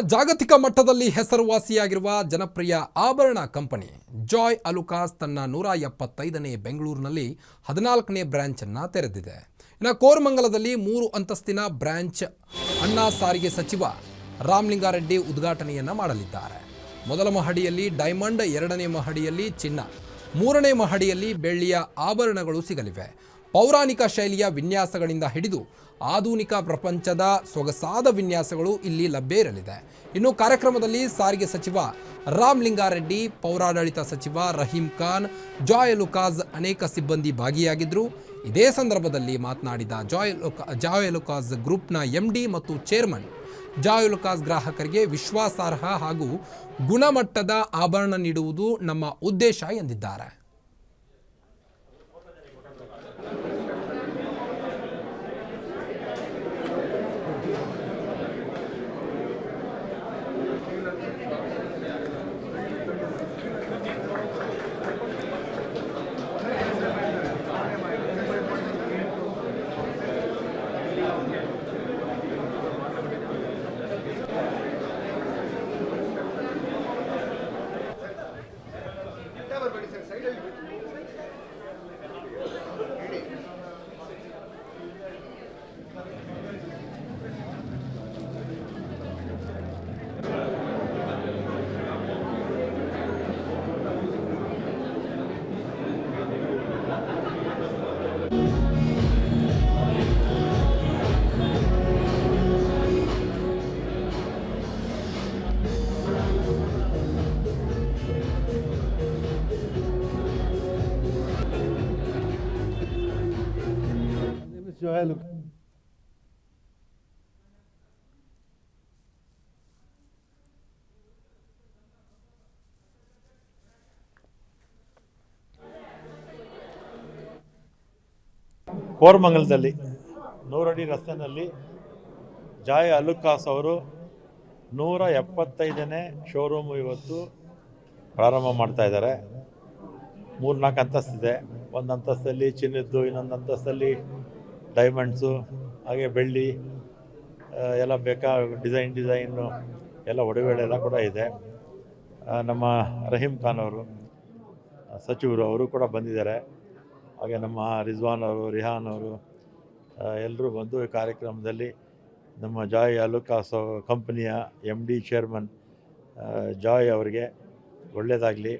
ಜಾಗತಿಕ ಮಟ್ಟದಲ್ಲಿ ಹೆಸರುವಾಸಿಯಾಗಿರುವ ಜನಪ್ರಿಯ ಆಭರಣ ಕಂಪನಿ ಜಾಯ್ ಅಲುಕಾಸ್ ತನ್ನ ನೂರ ಎಪ್ಪತ್ತೈದನೇ ಬೆಂಗಳೂರಿನಲ್ಲಿ ಹದಿನಾಲ್ಕನೇ ಬ್ರಾಂಚ್ ಅನ್ನ ತೆರೆದಿದೆ. ಇನ್ನು ಕೋರ್ಮಂಗಲದಲ್ಲಿ ಮೂರು ಅಂತಸ್ತಿನ ಬ್ರಾಂಚ್ ಅಣ್ಣಾ ಸಾರಿಗೆ ಸಚಿವ ರಾಮಲಿಂಗಾರೆಡ್ಡಿ ಉದ್ಘಾಟನೆಯನ್ನ ಮಾಡಲಿದ್ದಾರೆ. ಮೊದಲ ಮಹಡಿಯಲ್ಲಿ ಡೈಮಂಡ್, ಎರಡನೇ ಮಹಡಿಯಲ್ಲಿ ಚಿನ್ನ, ಮೂರನೇ ಮಹಡಿಯಲ್ಲಿ ಬೆಳ್ಳಿಯ ಆಭರಣಗಳು ಸಿಗಲಿವೆ. ಪೌರಾಣಿಕ ಶೈಲಿಯ ವಿನ್ಯಾಸಗಳಿಂದ ಹಿಡಿದು ಆಧುನಿಕ ಪ್ರಪಂಚದ ಸೊಗಸಾದ ವಿನ್ಯಾಸಗಳು ಇಲ್ಲಿ ಲಭ್ಯ ಇರಲಿದೆ. ಇನ್ನು ಕಾರ್ಯಕ್ರಮದಲ್ಲಿ ಸಾರಿಗೆ ಸಚಿವ ರಾಮ್ ಲಿಂಗಾರೆಡ್ಡಿ, ಪೌರಾಡಳಿತ ಸಚಿವ ರಹೀಂ ಖಾನ್, ಜಾಯ್ ಲುಕಾಸ್ ಅನೇಕ ಸಿಬ್ಬಂದಿ ಭಾಗಿಯಾಗಿದ್ದರು ಇದೇ ಸಂದರ್ಭದಲ್ಲಿ ಮಾತನಾಡಿದ ಜಾಯ್ ಲುಕಾ, ಜಾಯ್ ಲುಕಾಸ್ ಗ್ರೂಪ್ನ ಎಂಡಿ ಮತ್ತು ಚೇರ್ಮನ್. ಜಾಯ್ ಲುಕಾಸ್ ಗ್ರಾಹಕರಿಗೆ ವಿಶ್ವಾಸಾರ್ಹ ಹಾಗೂ ಗುಣಮಟ್ಟದ ಆಭರಣ ನೀಡುವುದು ನಮ್ಮ ಉದ್ದೇಶ ಎಂದಿದ್ದಾರೆ. Is Joel. ಕೋರ್ಮಂಗಲದಲ್ಲಿ ನೂರಡಿ ರಸ್ತೆಯಲ್ಲಿ ಜಾಯ್ ಅಲುಕಾಸ್ ಅವರು ನೂರ ಎಪ್ಪತ್ತೈದನೇ ಶೋರೂಮ್ ಇವತ್ತು ಪ್ರಾರಂಭ ಮಾಡ್ತಾ ಇದ್ದಾರೆ ಮೂರ್ನಾಲ್ಕು ಅಂತಸ್ತಿದೆ ಒಂದು ಅಂತಸ್ತಲ್ಲಿ ಚಿನ್ನದ್ದು, ಇನ್ನೊಂದು ಅಂತಸ್ತಲ್ಲಿ ಡೈಮಂಡ್ಸು ಹಾಗೆ ಬೆಳ್ಳಿ ಎಲ್ಲ ಬೇಕಾ ಡಿಸೈನ್ ಡಿಸೈನು ಎಲ್ಲ ಒಡವೆಗಳೆಲ್ಲ ಕೂಡ ಇದೆ. ನಮ್ಮ ರಹೀಂ ಖಾನ್ ಅವರು ಸಚಿವರು ಅವರು ಕೂಡ ಬಂದಿದ್ದಾರೆ. ಹಾಗೆ ನಮ್ಮ ರಿಜ್ವಾನ್ ಅವರು, ರಿಹಾನ್ ಅವರು ಎಲ್ಲರೂ ಬಂದು ಈ ಕಾರ್ಯಕ್ರಮದಲ್ಲಿ ನಮ್ಮ ಜಾಯ್ ಅಲುಕಾಸ್ ಕಂಪನಿಯ ಎಂ ಡಿ ಚೇರ್ಮನ್ ಜಾಯ್ ಅವರಿಗೆ ಒಳ್ಳೆಯದಾಗಲಿ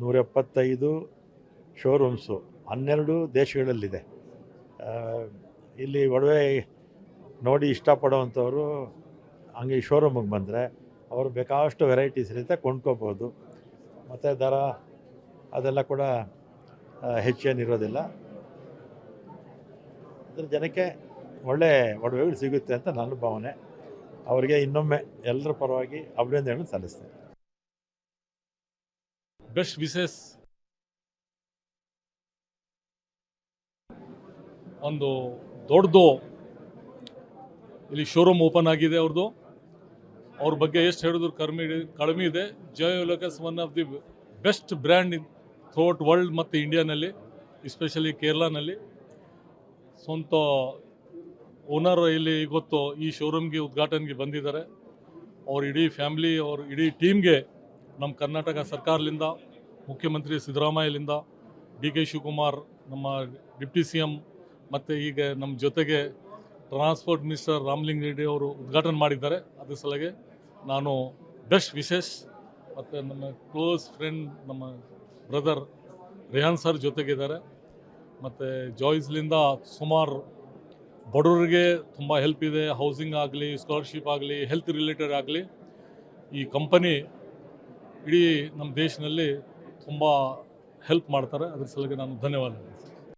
ನೂರ ಎಪ್ಪತ್ತೈದು ಶೋರೂಮ್ಸು ಹನ್ನೆರಡು ದೇಶಗಳಲ್ಲಿದೆ. ಇಲ್ಲಿ ಒಡವೆ ನೋಡಿ ಇಷ್ಟಪಡೋವಂಥವ್ರು ಹಂಗೆ ಈ ಶೋರೂಮಿಗೆ ಬಂದರೆ ಅವರು ಬೇಕಾದಷ್ಟು ವೆರೈಟೀಸ್ ಇರುತ್ತೆ ಕೊಂಡ್ಕೋಬೋದು. ಮತ್ತು ದರ ಅದೆಲ್ಲ ಕೂಡ ಹೆಚ್ಚೇನಿರೋದಿಲ್ಲ ಅದ್ರ ಜನಕ್ಕೆ ಒಳ್ಳೆ ಒಡವೆಗಳು ಸಿಗುತ್ತೆ ಅಂತ ನನ್ನ ಭಾವನೆ. ಅವರಿಗೆ ಇನ್ನೊಮ್ಮೆ ಎಲ್ಲರ ಪರವಾಗಿ ಅಭಿನಂದನೆಗಳನ್ನು ಸಲ್ಲಿಸ್ತೇನೆ. ಬೆಸ್ಟ್ ವಿಶೇಷ ಒಂದು ದೊಡ್ಡದು ಇಲ್ಲಿ ಶೋರೂಮ್ ಓಪನ್ ಆಗಿದೆ ಅವ್ರದ್ದು ಅವ್ರ ಬಗ್ಗೆ ಎಷ್ಟು ಹೇಳಿದ್ರು ಕಡಿಮೆ ಕಡಿಮೆ ಇದೆ. ಜಯ locus one of the best brand in throughout world ಮತ್ತು ಇಂಡಿಯಾನಲ್ಲಿ ಎಸ್ಪೆಷಲಿ ಕೇರಳನಲ್ಲಿ ಸ್ವಂತ ಓನರ್ ಇಲ್ಲಿ ಗೊತ್ತು ಈ ಶೋರೂಮ್ಗೆ ಉದ್ಘಾಟನೆಗೆ ಬಂದಿದ್ದಾರೆ. ಅವ್ರ ಇಡೀ ಫ್ಯಾಮ್ಲಿ ಅವ್ರ ಇಡೀ ಟೀಮ್ಗೆ ನಮ್ಮ ಕರ್ನಾಟಕ ಸರ್ಕಾರದಿಂದ ಮುಖ್ಯಮಂತ್ರಿ ಸಿದ್ದರಾಮಯ್ಯಲಿಂದ, ಡಿ ಕೆ ಶಿವಕುಮಾರ್, ನಮ್ಮ ಡಿಪ್ಟಿ ಸಿ ಎಂ ಮತ್ತು ಈಗ ನಮ್ಮ ಜೊತೆಗೆ ಟ್ರಾನ್ಸ್ಪೋರ್ಟ್ ಮಿನಿಸ್ಟರ್ ರಾಮಲಿಂಗ ರೆಡ್ಡಿ ಅವರು ಉದ್ಘಾಟನೆ ಮಾಡಿದ್ದಾರೆ. ಅದ್ರ ಸಲಗೆ ನಾನು ಬೆಸ್ಟ್ ವಿಶೇಷ್ ಮತ್ತು ನನ್ನ ಕ್ಲೋಸ್ ಫ್ರೆಂಡ್ ನಮ್ಮ ಬ್ರದರ್ ರೆಹಾನ್ ಸರ್ ಜೊತೆಗಿದ್ದಾರೆ ಮತ್ತು ಜಾಯ್ಸ್ಲಿಂದ ಸುಮಾರು ಬಡವರಿಗೆ ತುಂಬ ಹೆಲ್ಪ್ ಇದೆ. ಹೌಸಿಂಗ್ ಆಗಲಿ ಸ್ಕಾಲರ್ಶಿಪ್ ಆಗಲಿ ಹೆಲ್ತ್ ರಿಲೇಟೆಡ್ ಆಗಲಿ ಈ ಕಂಪನಿ ಇಡೀ ನಮ್ಮ ದೇಶದಲ್ಲಿ ತುಂಬ ಹೆಲ್ಪ್ ಮಾಡ್ತಾರೆ. ಅದ್ರ ಸಲುವಾಗಿ ನಾನು ಧನ್ಯವಾದ